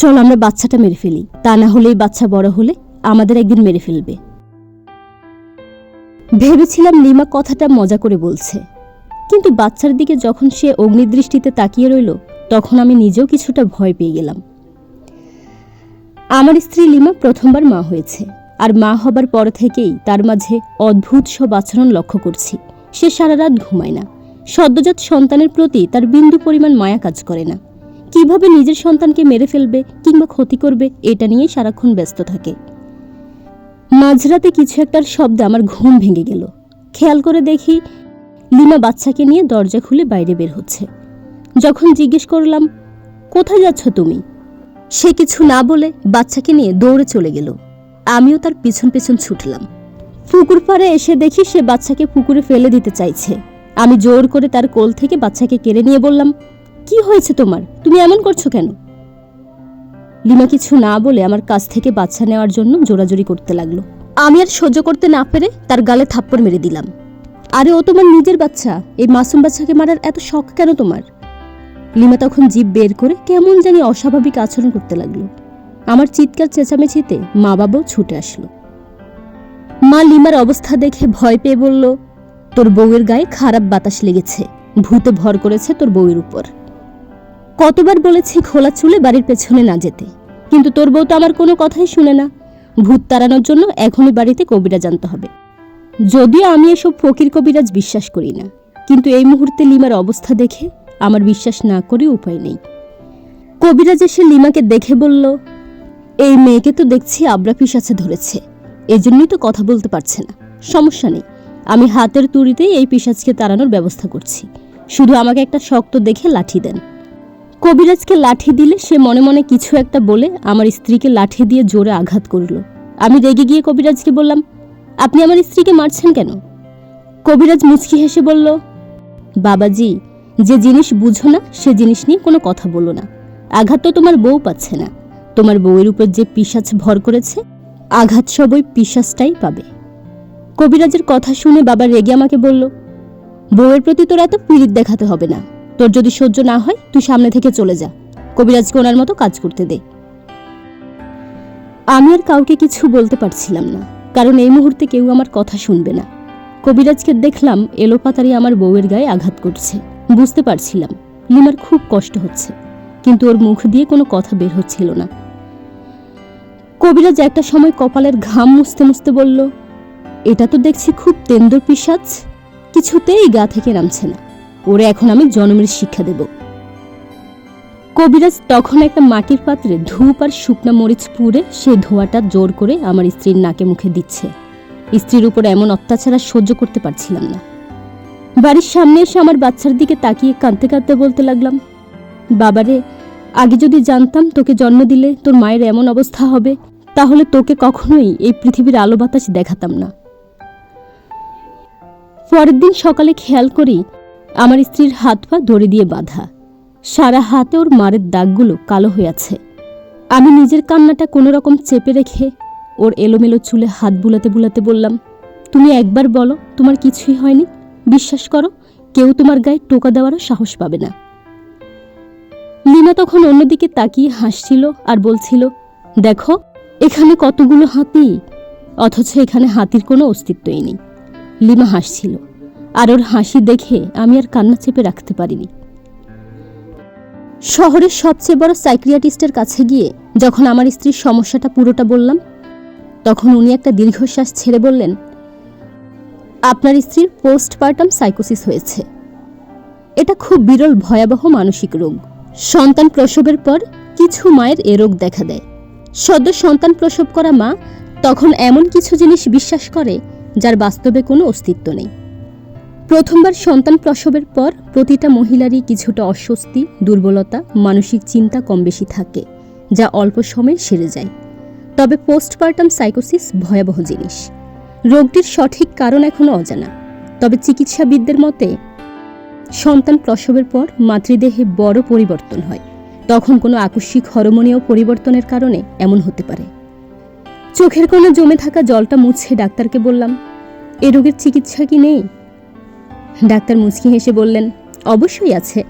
চল আমরা বাচ্চাটা মেরে ফেলি। তা না হলে এই বাচ্চা বড় হলে আমাদের একদিন মেরে ফেলবে। ভেবেছিলাম লিমা কথাটা মজা করে বলছে। কিন্তু বাচ্চার দিকে যখন সে অগ্নিদৃষ্টিতে তাকিয়ে রইল, তখন আমি নিজেও কিছুটা ভয় পেয়ে গেলাম। আমার স্ত্রী লিমা প্রথমবার মা হয়েছে, আর মা হবার পর থেকেই তার মাঝে অদ্ভুত সব আচরণ লক্ষ্য করছি। সে সারা রাত ঘুমায় না। সদ্যজাত সন্তানের প্রতি তার বিন্দু পরিমাণ মায়া কাজ করে না। কীভাবে নিজের সন্তানকে মেরে ফেলবে কিংবা ক্ষতি করবে, এটা নিয়েই সারাক্ষণ ব্যস্ত থাকে। মাঝরাতে কিছু একটার শব্দে আমার ঘুম ভেঙে গেল। খেয়াল করে দেখি লিমা বাচ্চাকে নিয়ে দরজা খুলে বাইরে বের হচ্ছে। যখন জিজ্ঞেস করলাম, কোথায় যাচ্ছ তুমি? সে কিছু না বলে বাচ্চাকে নিয়ে দৌড়ে চলে গেল। আমিও তার পিছন পিছন ছুটলাম। পুকুর পাড়ে এসে দেখি সে বাচ্চাকে পুকুরে ফেলে দিতে চাইছে। আমি জোর করে তার কোল থেকে বাচ্চাকে কেড়ে নিয়ে বললাম কি হয়েছে তোমার? তুমি এমন করছ কেন? লিমা কিছু না বলে আমার কাছ থেকে বাচ্চা নেওয়ার জন্য জোরাজোরি করতে লাগল। আমি আর সহ্য করতে না পেরে তার গালে থাপ্পড় মেরে দিলাম। আরে ও তোমার নিজের বাচ্চা। এই মাসুম বাচ্চাকে মারার এত শখ কেন তোমার? লিমা তখন জিভ বের করে কেমন জানি অস্বাভাবিক আচরণ করতে লাগল। আমার চিৎকার চেঁচামেচিতে মা বাবাও ছুটে আসলো। মা লিমার অবস্থা দেখে ভয় পেয়ে বলল, তোর বউয়ের গায়ে খারাপ বাতাস লেগেছে। ভূতে ভর করেছে তোর বউয়ের উপর। কতবার বলেছি খোলা চুলে বাড়ির পেছনে না যেতে। কিন্তু তোর বউ তো আমার কোনো কথাই শুনে না। ভূত তাড়ানোর জন্য এখনই বাড়িতে কবিরা জানতে হবে। যদিও আমি এসব ফকির কবিরাজ বিশ্বাস করি না, কিন্তু এই মুহূর্তে লিমার অবস্থা দেখে আমার বিশ্বাস না করে উপায় নেই। কবিরাজ এসে লিমাকে দেখে বলল, এই মেয়েকে তো দেখছি আবরা পিসাছে ধরেছে। এজন্যই তো কথা বলতে পারছে না। সমস্যা নেই। আমি হাতের তুড়িতেই এই পিসাজকে তাড়ানোর ব্যবস্থা করছি। শুধু আমাকে একটা শক্ত দেখে লাঠি দেন। কবিরাজকে লাঠি দিলে সে মনে মনে কিছু একটা বলে আমার স্ত্রীকে লাঠি দিয়ে জোরে আঘাত করল। আমি রেগে গিয়ে কবিরাজকে বললাম, আপনি আমার স্ত্রীকে মারছেন কেন? কবিরাজ মুচকি হেসে বলল, বাবাজি, যে জিনিস বুঝো না, সে জিনিস নিয়ে কোনো কথা বলো না। আঘাত তো তোমার বউ পাচ্ছে না। তোমার বউয়ের উপর যে পিসাচ ভর করেছে, আঘাত সব ওই পিসাচটাই পাবে। কবিরাজের কথা শুনে বাবা রেগে আমাকে বলল, বউয়ের প্রতি তোর এত পীড়িত দেখাতে হবে না। তোর যদি সহ্য না হয়, তুই সামনে থেকে চলে যা। কবিরাজকে ওনার মতো কাজ করতে দে। আমি আর কাউকে কিছু বলতে পারছিলাম না, কারণ এই মুহূর্তে কেউ আমার কথা শুনবে না। কবিরাজকে দেখলাম এলোপাতারি আমার বউয়ের গায়ে আঘাত করছে। বুঝতে পারছিলাম, লিমার খুব কষ্ট হচ্ছে, কিন্তু ওর মুখ দিয়ে কোনো কথা বের হচ্ছিল না। কবিরাজ একটা সময় কপালের ঘাম মুছতে মুছতে বলল, এটা তো দেখছি খুব তেন্দর পিসাজ কিছুতেই গা থেকে নামছে না। ওরে এখন আমি জন্মের শিক্ষা দেব। কবিরাজ তখন একটা মাটির পাত্রে ধূপ আর শুকনো মরিচ পুড়ে সে ধোঁয়াটা জোর করে আমার স্ত্রীর নাকে মুখে দিচ্ছে। স্ত্রীর উপর এমন অত্যাচার আর সহ্য করতে পারছিলাম না। বাড়ির সামনে এসে আমার বাচ্চার দিকে তাকিয়ে কাঁদতে কাঁদতে বলতে লাগলাম, বাবারে, আগে যদি জানতাম তোকে জন্ম দিলে তোর মায়ের এমন অবস্থা হবে, তাহলে তোকে কখনোই এই পৃথিবীর আলো বাতাস দেখাতাম না। পরের দিন সকালে খেয়াল করি আমার স্ত্রীর হাত পা দড়ি দিয়ে বাঁধা। সারা হাতে ওর মারের দাগগুলো কালো হয়ে আছে আমি নিজের কান্নাটা কোনো রকম চেপে রেখে ওর এলোমেলো চুলে হাত বুলাতে বুলাতে বললাম, তুমি একবার বলো, তোমার কিছুই হয়নি। বিশ্বাস করো, কেউ তোমার গায়ে টোকা দেওয়ারও সাহস পাবে না। লিমা তখন অন্যদিকে তাকিয়ে হাসছিল আর বলছিল, দেখো, এখানে কতগুলো হাতি, অথচ এখানে হাতির কোনো অস্তিত্বই নেই। লিমা হাসছিল। আর ওর হাসি দেখে আমি আর কান্না চেপে রাখতে পারিনি। শহরের সবচেয়ে বড় সাইক্রিয়াটিস্টের কাছে গিয়ে যখন আমার স্ত্রীর সমস্যাটা পুরোটা বললাম, তখন উনি একটা দীর্ঘশ্বাস ছেড়ে বললেন, আপনার স্ত্রীর পোস্টপার্টাম সাইকোসিস হয়েছে। এটা খুব বিরল, ভয়াবহ, মানসিক রোগ। সন্তান প্রসবের পর কিছু মায়ের এ রোগ দেখা দেয়। সদ্য সন্তান প্রসব করা মা তখন এমন কিছু জিনিস বিশ্বাস করে, যার বাস্তবে কোনো অস্তিত্ব নেই। প্রথমবার সন্তান প্রসবের পর প্রতিটা মহিলারই কিছুটা অস্বস্তি, দুর্বলতা, মানসিক চিন্তা কম বেশি থাকে, যা অল্প সময়ে সেরে যায়। তবে পোস্টপার্টাম সাইকোসিস ভয়াবহ জিনিস। রোগটির সঠিক কারণ এখনও অজানা। তবে চিকিৎসাবিদদের মতে, সন্তান প্রসবের পর মাতৃদেহে বড় পরিবর্তন হয়। তখন কোনো আকস্মিক হরমোনীয় পরিবর্তনের কারণে এমন হতে পারে। চোখের কোণে জমে থাকা জলটা মুছে ডাক্তারকে বললাম, এ রোগের চিকিৎসা কি নেই? ডাক্তার মুচকি হেসে বললেন, অবশ্যই আছে।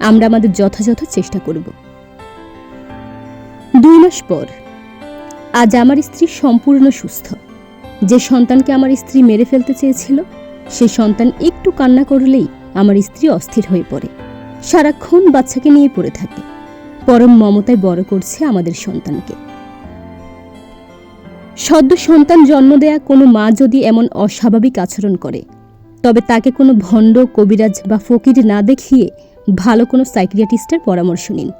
আমরা আমাদের যথাযথ চেষ্টা করব। দুই মাস পর, আজ আমার স্ত্রী সম্পূর্ণ সুস্থ। যে সন্তানকে আমার স্ত্রী মেরে ফেলতে চেয়েছিল, সে সন্তান একটু কান্না করলেই আমার স্ত্রী অস্থির হয়ে পড়ে। সারাক্ষণ বাচ্চাকে নিয়ে পড়ে থাকে। পরম মমতায় বড় করছে আমাদের সন্তানকে। সদ্য সন্তান জন্ম দেয়া কোনো মা যদি এমন অস্বাভাবিক আচরণ করে তবে তাকে কোনো ভণ্ড কবিরাজ বা ফকির না দেখিয়ে ভালো কোনো সাইক্রিয়াটিস্টের পরামর্শ নিন।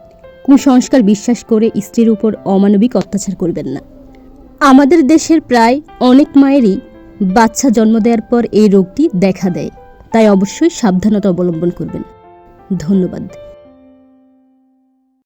কুসংস্কার বিশ্বাস করে স্ত্রীর উপর অমানবিক অত্যাচার করবেন না। আমাদের দেশের প্রায় অনেক মায়েরই বাচ্চা জন্ম দেওয়ার পর এই রোগটি দেখা দেয়। তাই অবশ্যই সাবধানতা অবলম্বন করবেন। ধন্যবাদ।